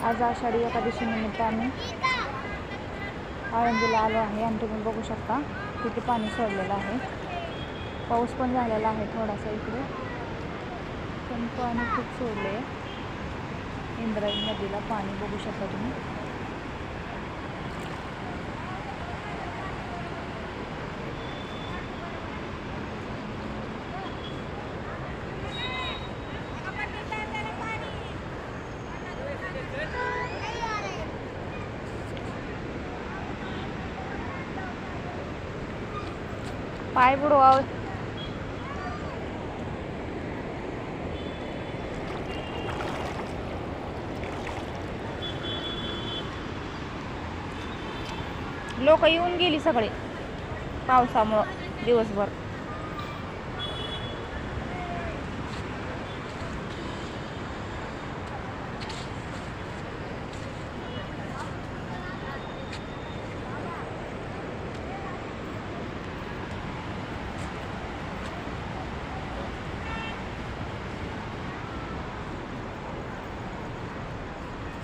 आज आषाढी एकादशी निमित्त आम्ही आळंदीला आलो आहे आणि तुम्ही बघू शकता तिथे पाणी सोडलेलं आहे. पाऊस पण झालेला आहे थोडासा इकडे. पण पाणी खूप सोडले आहे इंद्रायणी नदीला पाणी बघू शकता तुम्ही. पाय बुडवा लोक येऊन गेली सगळे. पावसामुळं दिवसभर.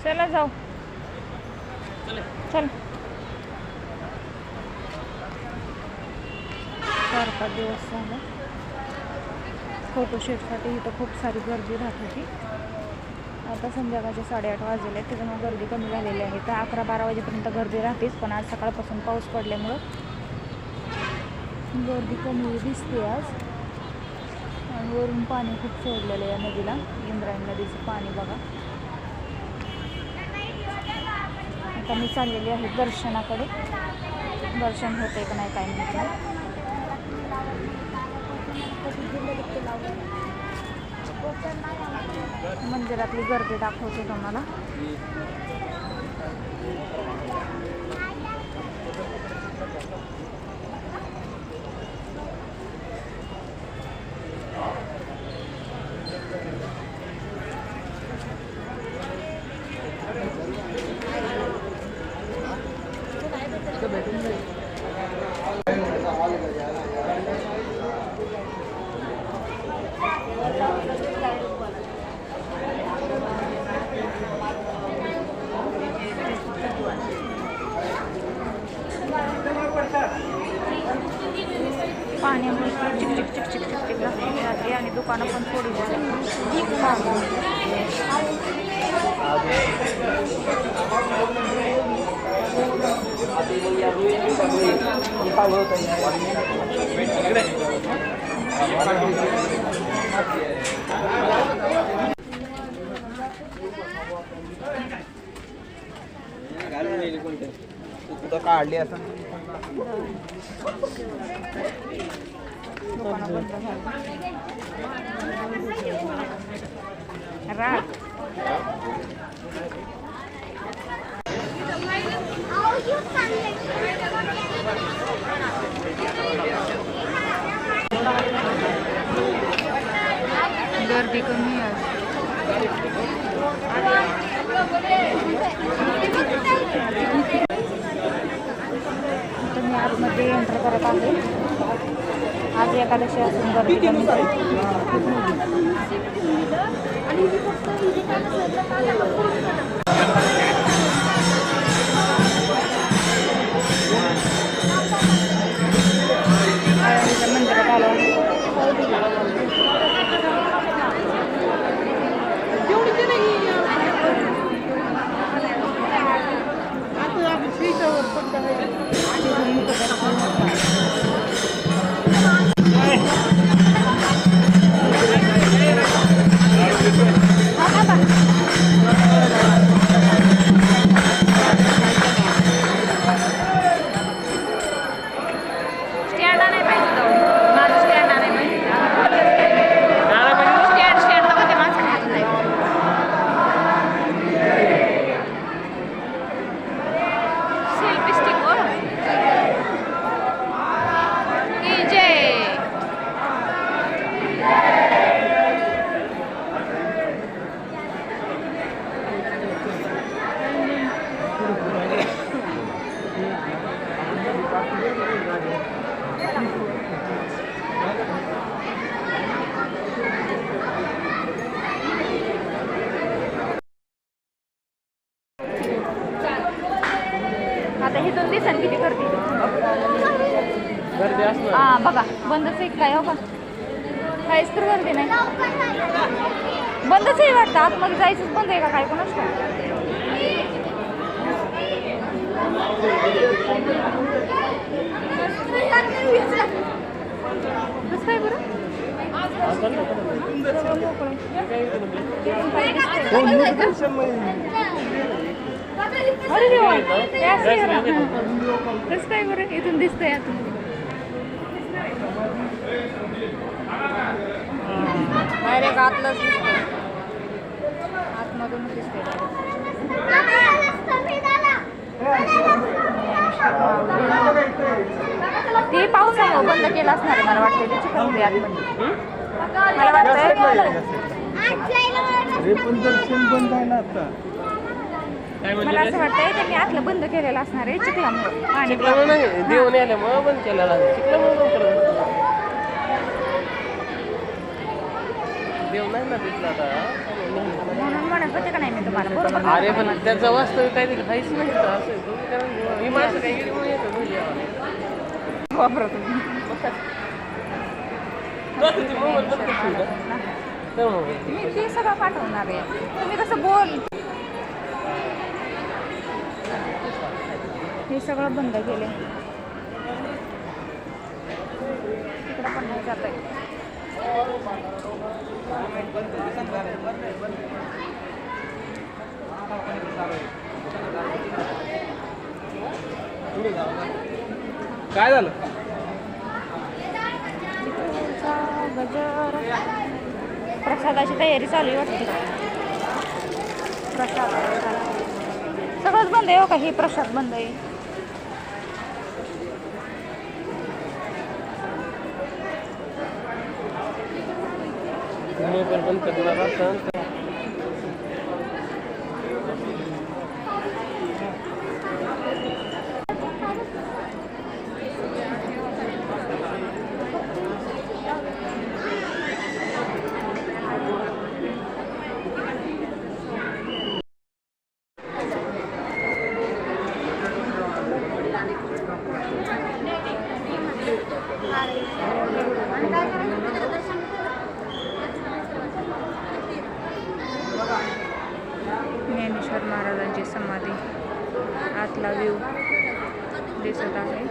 चला जाऊ. चल. चार पाच दिवस झालं. फोटोशूटसाठी इथं खूप सारी गर्दी राहत होती. आता संध्याकाळचे साडेआठ वाजलेले आहेत. त्याच्यामुळे गर्दी कमी झालेली आहे. तर अकरा बारा वाजेपर्यंत गर्दी राहतेच. पण आज सकाळपासून पाऊस पडल्यामुळं गर्दी कमी दिसते आज. आणि वरून पाणी खूप सोडलेलं आहे या नदीला. इंद्रायणी नदीचं पाणी बघा. आता मी चाललेली आहे दर्शनाकडे. दर्शन होते का नाही काय माहिती. मंदिरातली गर्दी दाखवते तुम्हाला. दुकानं पण थोडी कुठं काढली असं दुकानं बंद झाली रात गर्दी कमी आहे आता मी आतमध्ये एंटर करत आहे आज एकादशी असून गर्दी कमी आहे. बंदच आहे काय हो का काहीच तर गर्दी नाही. बंदच आहे वाटतं. आतमध्ये जायचंच बंद आहे का काय? कोणाच कसं काय बरं? अरे देवा कसं काय बरं? इथून दिसतंय आतून डायरेक्ट आतलंच दिसतंय. आतमधूनच दिसतंय. ते पावसामुळे बंद केलं असणार मला वाटतं ते चिकन होते आतमध्ये मला वाटतं मला म्हणजे असं वाटतंय त्यांनी आतलं बंद केलेलं असणार आहे चिखलामुळे. पाणी देऊन आल्यामुळं बंद केलेला चिखलामुळे बंद केलं देव नाही ना दिसला आता म्हणून म्हणत होते का नाही मी तुम्हाला बरोबर अरे पण त्याचं वास्तविक काही काहीच नाही तर असं आहे. तुम्ही कारण ही माणसं काही गेली म्हणून येतं घरी यावं. वापरा तुम्ही मोबाईल बंद करशील का? तर मोबाईल. मी ते सगळं पाठवणार आहे तुम्ही कसं बोल हे सगळं बंद केले तिकडं पण नाही जात आहे काय झालं? प्रसादाची तयारी चालू आहे वाटते. प्रसाद प्रसाद. सगळंच बंद आहे हो का? हे प्रसाद बंद आहे. मोबाईल बंद करणार असेल ज्ञानेश्वर महाराजांची समाधी. आतला व्ह्यू दिसत आहे.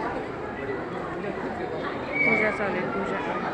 पूजा चालू आहे पूजा.